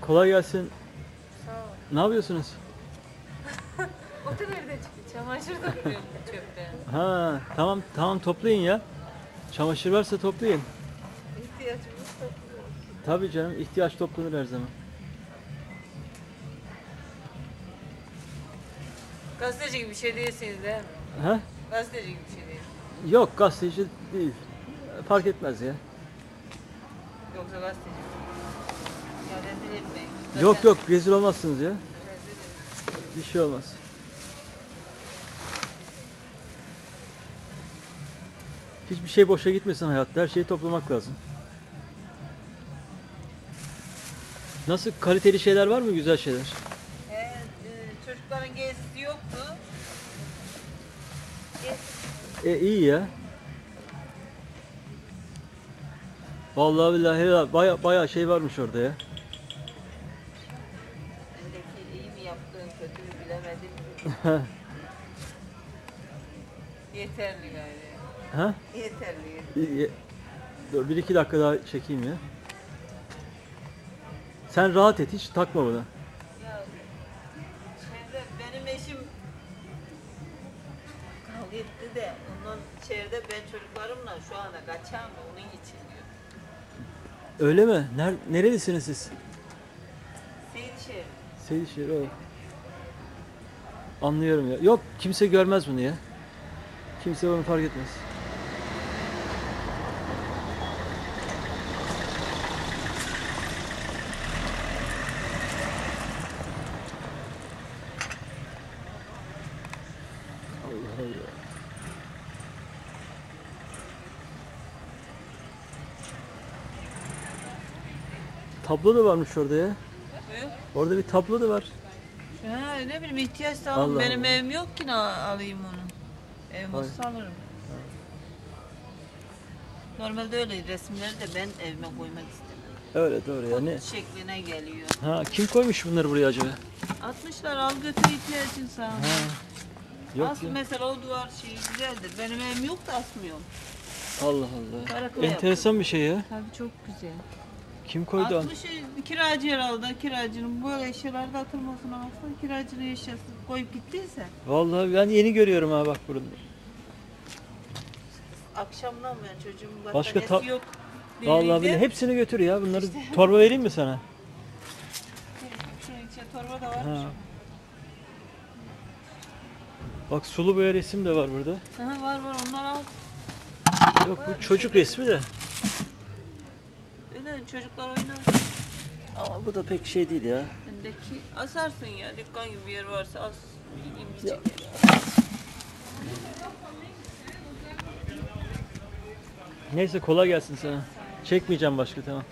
Kolay gelsin. Sağ ol. Ne yapıyorsunuz? O da nereden çıktı? Çamaşır topluyorum çöpten. Ha, tamam tamam toplayın ya. Çamaşır varsa toplayın. İhtiyacımız topluyoruz. Tabii canım ihtiyaç toplanır her zaman. Gazeteci gibi bir şey değilsiniz değil mi? Ha? Gazeteci gibi bir şey değil. Yok gazeteci değil. Fark etmez ya. Yoksa gazeteci rezil etmeyin. Zaten Yok yok rezil olmazsınız ya. rezil. Bir şey olmaz. Hiçbir şey boşa gitmesin hayatta. Her şeyi toplamak lazım. Nasıl kaliteli şeyler var mı? Güzel şeyler. He, e, çocukların gezisi yoktu. Gez. E iyi ya. Vallahi billahi helal. Baya baya şey varmış orada ya. Yaptığın kötü mü bilemedim. Yeterli gayri. ha? Yeterli. İyi, ye- Dur bir iki dakika daha çekeyim ya. Sen rahat et hiç takma bunu. Ya şeyde benim eşim kavga etti de ondan içeride ben çocuklarımla şu anda kaçağım da onun için diyor. Öyle mi? Ner nerelisiniz siz? Seyitşehir. Seydişehir o. Anlıyorum ya. Yok kimse görmez bunu ya. Kimse bunu fark etmez. Allah Allah. Tablo da varmış orada ya. Orada bir tablo da var. Ha ne bileyim ihtiyaç da Allah. Benim Allah. evim yok ki ne alayım onu. Evim Vay. olsa alırım. Normalde öyle resimleri de ben evime koymak istemem. Öyle doğru ya. Ne? Kod şekline geliyor. Ha kim koymuş bunları buraya acaba? Atmışlar al götür ihtiyacın sağ ol. Ha. Yok As ya. mesela o duvar şeyi güzeldir. Benim evim yok da asmıyorum. Allah Allah. Karakola Enteresan bir şey ya. Tabii çok güzel. Kim koydu? an- Atmış e, kiracı herhalde. Kiracının böyle eşyalarda atılmasına baksana. Kiracının eşyası koyup gittiyse. Vallahi ben yeni görüyorum ha bak burada. Akşamdan ben çocuğumun Başka battaniyesi ta- yok. Vallahi bile hepsini götür ya. Bunları torba vereyim mi sana? Şunun içine torba da varmış. Ha. Bak sulu boya resim de var burada. Aha, var var onlar al. Yok bu çocuk resmi de. Öyle çocuklar oynar. Ama bu da pek şey değil ya. Öndeki asarsın ya. Dükkan gibi bir yer varsa as. ilgimi Ya. çeker. Neyse kolay gelsin sana. Çekmeyeceğim başka tamam.